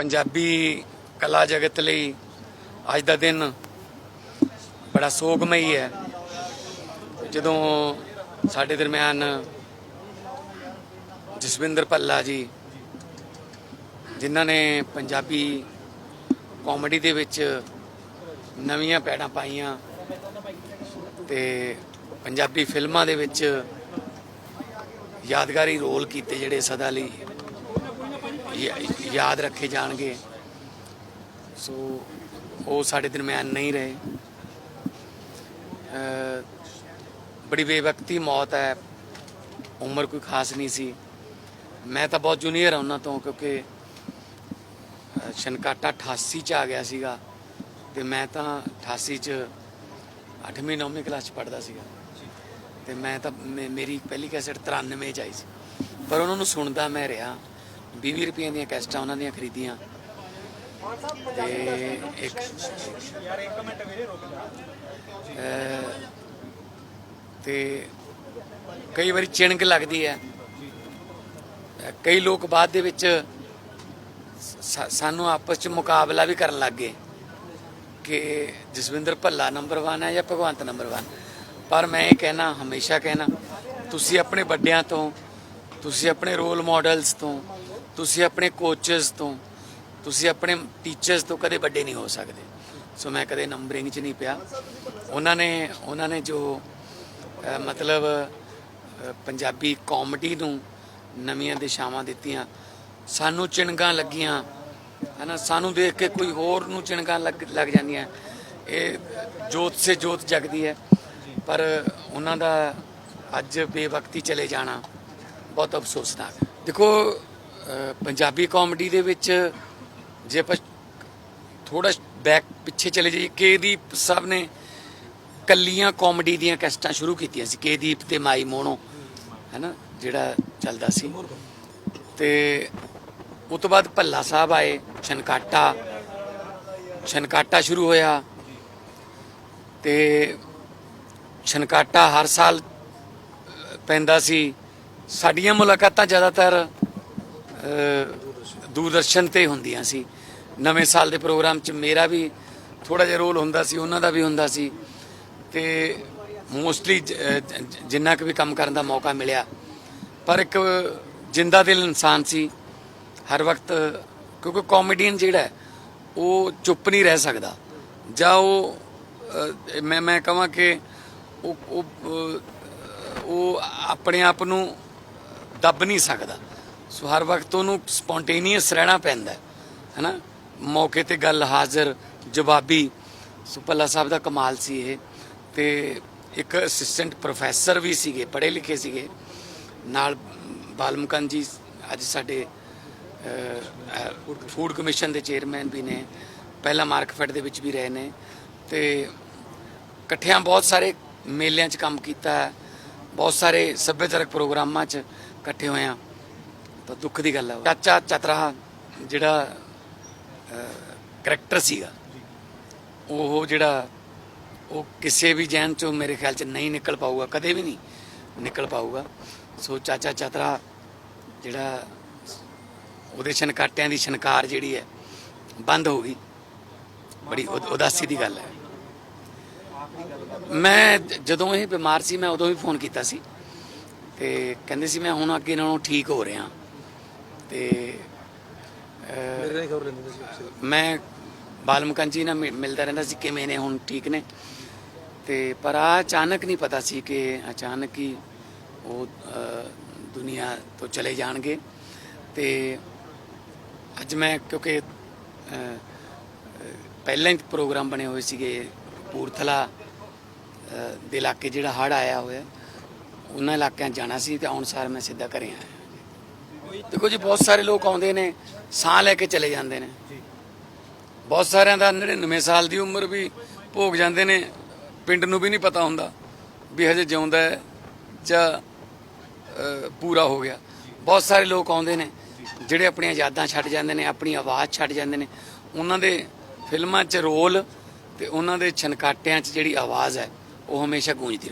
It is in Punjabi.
ਪੰਜਾਬੀ ਕਲਾ ਜਗਤ ਲਈ ਅੱਜ ਦਾ ਦਿਨ ਬੜਾ ਸੋਗਮਈ ਹੈ। ਜਦੋਂ ਸਾਡੇ ਦਰਮਿਆਨ ਜਸਵਿੰਦਰ ਭੱਲਾ ਜੀ, ਜਿਨ੍ਹਾਂ ਨੇ ਪੰਜਾਬੀ ਕਾਮੇਡੀ ਦੇ ਵਿੱਚ ਨਵੀਆਂ ਪੈੜਾਂ ਪਾਈਆਂ ਤੇ ਪੰਜਾਬੀ ਫਿਲਮਾਂ ਦੇ ਵਿੱਚ ਯਾਦਗਾਰੀ ਰੋਲ ਕੀਤੇ ਜਿਹੜੇ ਸਦਾ ਲਈ ਯਾਦ ਰੱਖੇ ਜਾਣਗੇ। ਸੋ ਉਹ ਸਾਡੇ ਦਰਮਿਆਨ ਨਹੀਂ ਰਹੇ। ਬੜੀ ਬੇਵਕਤੀ ਮੌਤ ਹੈ। ਉਮਰ ਕੋਈ ਖਾਸ ਨਹੀਂ ਸੀ। ਮੈਂ ਤਾਂ ਬਹੁਤ ਜੂਨੀਅਰ ਹਾਂ ਉਹਨਾਂ ਤੋਂ ਕਿਉਂਕਿ ਅ, ਛਨਕਾਟਾ 88 ਚ ਆ ਗਿਆ ਸੀਗਾ। ਤੇ ਮੈਂ ਤਾਂ 88 ਚ 8ਵੀਂ 9ਵੀਂ ਕਲਾਸ ਚ ਪੜਦਾ ਸੀਗਾ। ਤੇ ਮੈਂ ਤਾਂ ਮੇ- ਮੇਰੀ ਪਹਿਲੀ ਕੈਸਟ 93 ਚ ਆਈ ਸੀ। ਪਰ ਉਹਨਾਂ ਨੂੰ ਸੁਣਦਾ ਮੈਂ ਰਿਹਾ। 20 ਰੁਪਏ ਦੀਆਂ ਕੈਸਟਾਂ ਉਹਨਾਂ ਦੀਆਂ ਖਰੀਦੀਆਂ। ਤੇ ਇੱਕ ਅਹ, ਤੇ ਕਈ ਵਾਰੀ ਚਿਣਕ ਲੱਗਦੀ ਹੈ। ਕਈ ਲੋਕ ਬਾਅਦ ਦੇ ਵਿੱਚ ਸਾਨੂੰ ਆਪਸ ਚ ਮੁਕਾਬਲਾ ਵੀ ਕਰਨ ਲੱਗ ਗਏ ਕਿ ਜਸਵਿੰਦਰ ਭੱਲਾ ਨੰਬਰ 1 ਹੈ ਜਾਂ ਭਗਵੰਤ ਨੰਬਰ 1 ਪਰ ਮੈਂ ਇਹ ਕਹਿਣਾ ਹਮੇਸ਼ਾ ਕਹਿਣਾ ਤੁਸੀਂ ਆਪਣੇ ਵੱਡਿਆਂ ਤੋਂ ਤੁਸੀਂ ਆਪਣੇ ਰੋਲ ਮਾਡਲਸ ਤੋਂ ਤੁਸੀਂ ਆਪਣੇ ਕੋਚਸ ਤੋਂ, ਤੁਸੀਂ ਆਪਣੇ ਟੀਚਰਸ ਤੋਂ ਕਦੇ ਵੱਡੇ ਨਹੀਂ ਹੋ ਸਕਦੇ। ਸੋ ਮੈਂ ਕਦੇ ਨੰਬਰਿੰਗ 'ਚ ਨਹੀਂ ਪਿਆ। ਉਹਨਾਂ ਨੇ ਉਹਨਾਂ ਨੇ ਜੋ ਮਤਲਬ ਪੰਜਾਬੀ ਕਾਮੇਡੀ ਨੂੰ ਨਵੀਆਂ ਦਿਸ਼ਾਵਾਂ ਦਿੱਤੀਆਂ, ਸਾਨੂੰ ਚਿਣਗਾਂ ਲੱਗੀਆਂ, ਹਨਾ, ਸਾਨੂੰ ਦੇਖ ਕੇ ਕੋਈ ਹੋਰ ਨੂੰ ਚਿਣਗਾਂ ਲੱਗ ਲੱਗ ਜਾਂਦੀਆਂ। ਇਹ ਜੋਤ ਸੇ ਜੋਤ ਜਗਦੀ ਹੈ। ਪਰ ਉਹਨਾਂ ਦਾ ਅੱਜ ਬੇਵਕਤੀ ਚਲੇ ਜਾਣਾ ਬਹੁਤ ਅਫਸੋਸਨਾਕ ਦੇਖੋ ਪੰਜਾਬੀ ਕਾਮੇਡੀ ਦੇ ਵਿੱਚ ਜੇ ਆਪਾਂ ਥੋੜਾ ਬੈਕ ਪਿੱਛੇ ਚਲੇ ਜਾਈਏ, ਕੇਦੀਪ ਸਾਹਿਬ ਨੇ ਕੱਲੀਆਂ ਕਾਮੇਡੀ ਦੀਆਂ ਕੈਸਟਾਂ ਸ਼ੁਰੂ ਕੀਤੀਆਂ ਸੀ, ਕੇਦੀਪ ਤੇ ਮਾਈ ਮੋਨੋ ਹੈਨਾ, ਜਿਹੜਾ ਚੱਲਦਾ ਸੀ। ਤੇ ਉਸ ਤੋਂ ਬਾਅਦ ਭੱਲਾ ਸਾਹਿਬ ਆਏ, ਛਨਕਾਟਾ ਛਨਕਾਟਾ ਸ਼ੁਰੂ ਹੋਇਆ। ਤੇ ਛਨਕਾਟਾ ਹਰ ਸਾਲ ਪੈਂਦਾ ਸੀ। ਸਾਡੀਆਂ ਮੁਲਾਕਾਤਾਂ ਜ਼ਿਆਦਾਤਰ ਦੂਰਦਰਸ਼ਨ ਤੇ ਹੁੰਦੀਆਂ ਸੀ। ਨਵੇਂ ਸਾਲ ਦੇ ਪ੍ਰੋਗਰਾਮ 'ਚ ਮੇਰਾ ਵੀ ਥੋੜਾ ਜਿਹਾ ਰੋਲ ਹੁੰਦਾ ਸੀ, ਉਹਨਾਂ ਦਾ ਵੀ ਹੁੰਦਾ ਸੀ। ਤੇ ਮੋਸਟਲੀ ਜਿੰਨਾ ਕੁ ਵੀ ਕੰਮ ਕਰਨ ਦਾ ਮੌਕਾ ਮਿਲਿਆ। ਪਰ ਇੱਕ ਜਿੰਦਾ ਦਿਲ ਇਨਸਾਨ ਸੀ। ਹਰ ਵਕਤ ਕਿਉਂਕਿ ਕਾਮੇਡੀਅਨ ਜਿਹੜਾ ਉਹ ਚੁੱਪ ਨਹੀਂ ਰਹਿ ਸਕਦਾ। ਜਾਂ ਉਹ ਮੈਂ ਮੈਂ ਕਹਾਂ ਕਿ ਉਹ ਉਹ ਆਪਣੇ ਆਪ ਨੂੰ ਦੱਬ ਨਹੀਂ ਸਕਦਾ। ਸੋ ਹਰ ਵਕਤ ਉਹਨੂੰ ਸਪੌਂਟੇਨੀਅਸ ਰਹਿਣਾ ਪੈਂਦਾ ਹੈ, ਹੈਨਾ? ਮੌਕੇ ਤੇ ਗੱਲ ਹਾਜ਼ਰ, ਜਵਾਬੀ। ਸੋ ਭੱਲਾ ਸਾਹਿਬ ਦਾ ਕਮਾਲ ਸੀ ਇਹ। ਤੇ ਇੱਕ ਅਸਿਸਟੈਂਟ ਪ੍ਰੋਫੈਸਰ ਵੀ ਸੀਗੇ, ਪੜ੍ਹੇ ਲਿਖੇ ਸੀਗੇ। ਨਾਲ ਬਾਲਮਕਨ ਜੀ ਅੱਜ ਸਾਡੇ ਫੂਡ ਕਮਿਸ਼ਨ ਦੇ ਚੇਅਰਮੈਨ ਵੀ ਨੇ। ਪਹਿਲਾਂ ਮਾਰਕਫੈਟ ਦੇ ਵਿੱਚ ਵੀ ਰਹੇ ਨੇ। ਤੇ ਇਕੱਠਿਆਂ ਬਹੁਤ ਸਾਰੇ ਮੇਲਿਆਂ 'ਚ ਕੰਮ ਕੀਤਾ ਹੈ। ਬਹੁਤ ਸਾਰੇ ਸੱਭਿਆਚਾਰਕ ਪ੍ਰੋਗਰਾਮਾਂ 'ਚ ਇਕੱਠੇ ਹੋਏ ਆ ਤਾਂ ਦੁੱਖ ਦੀ ਗੱਲ ਆ ਚਾਚਾ ਚਤਰਾ ਜਿਹੜਾ ਕਰੈਕਟਰ ਸੀਗਾ, ਉਹ ਜਿਹੜਾ, ਉਹ ਕਿਸੇ ਵੀ ਜੈਨ ਚੋਂ ਮੇਰੇ ਖਿਆਲ 'ਚ ਨਹੀਂ ਨਿਕਲ ਪਾਊਗਾ, ਕਦੇ ਵੀ ਨਹੀਂ ਨਿਕਲ ਪਾਊਗਾ। ਸੋ ਚਾਚਾ ਚਤਰਾ ਜਿਹੜਾ ਉਹਦੇ ਛਨਕਾਟਿਆਂ ਦੀ ਛਨਕਾਰ ਜਿਹੜੀ ਹੈ, ਬੰਦ ਹੋ ਗਈ। ਬੜੀ ਉਦ- ਉਦਾਸੀ ਦੀ ਗੱਲ ਹੈ। ਮੈਂ ਜਦੋਂ ਇਹ ਬਿਮਾਰ ਸੀ, ਮੈਂ ਉਦੋਂ ਵੀ ਫੋਨ ਕੀਤਾ ਸੀ। ਤੇ ਕਹਿੰਦੇ ਸੀ, ਮੈਂ ਹੁਣ ਅੱਗੇ ਨਾਲੋਂ ਠੀਕ ਹੋ ਰਿਹਾ। ਤੇ ਅਹ, ਮੇਰੇ ਨਾਲ ਹੀ ਖਬਰ ਲੈਂਦੇ ਸੀ ਮੈਂ ਬਾਲਮਕਨ ਜੀ ਨਾਲ ਮਿਲਦਾ ਰਹਿੰਦਾ ਸੀ ਕਿਵੇਂ ਨੇ ਹੁਣ ਠੀਕ ਨੇ। ਤੇ ਪਰ ਆ ਅਚਾਨਕ ਨਹੀਂ ਪਤਾ ਸੀ ਕਿ ਅਚਾਨਕ ਹੀ ਉਹ ਦੁਨੀਆ ਤੋਂ ਚਲੇ ਜਾਣਗੇ। ਤੇ ਅੱਜ ਮੈਂ ਕਿਉਂਕਿ ਪਹਿਲਾਂ ਹੀ ਪ੍ਰੋਗਰਾਮ ਬਣੇ ਹੋਏ ਸੀਗੇ ਪੂਰਥਲਾ ਦੇ ਇਲਾਕੇ ਜਿਹੜਾ ਹੜ ਆਇਆ ਹੋਇਆ ਉਹਨਾਂ ਇਲਾਕਿਆਂ ਜਾਣਾ ਸੀ ਤੇ ਆਉਣ ਸਾਰ ਮੈਂ ਸਿੱਧਾ ਘਰੇ ਆਇਆ। ਦੇਖੋ ਜੀ ਬਹੁਤ ਸਾਰੇ ਲੋਕ ਆਉਂਦੇ ਨੇ ਸਾਹ ਲੈ ਕੇ ਚਲੇ ਜਾਂਦੇ ਨੇ। ਬਹੁਤ ਸਾਰਿਆਂ ਦਾ 99 ਸਾਲ ਦੀ ਉਮਰ ਵੀ ਭੋਗ ਜਾਂਦੇ ਨੇ ਪਿੰਡ ਨੂੰ ਵੀ ਨਹੀਂ ਪਤਾ ਹੁੰਦਾ ਵੀ ਹਜੇ ਜਿਉਂਦਾ ਹੈ ਜਾਂ ਪੂਰਾ ਹੋ ਗਿਆ। ਬਹੁਤ ਸਾਰੇ ਲੋਕ ਆਉਂਦੇ ਨੇ ਜਿਹੜੇ ਆਪਣੀਆਂ ਯਾਦਾਂ ਛੱਡ ਜਾਂਦੇ ਨੇ ਆਪਣੀ ਆਵਾਜ਼ ਛੱਡ ਜਾਂਦੇ ਨੇ। ਉਹਨਾਂ ਦੇ ਫਿਲਮਾਂ 'ਚ ਰੋਲ ਤੇ ਉਹਨਾਂ ਦੇ ਛਨਕਾਟਿਆਂ 'ਚ ਜਿਹੜੀ ਆਵਾਜ਼ ਹੈ ਉਹ ਹਮੇਸ਼ਾ ਗੂੰਜਦੀ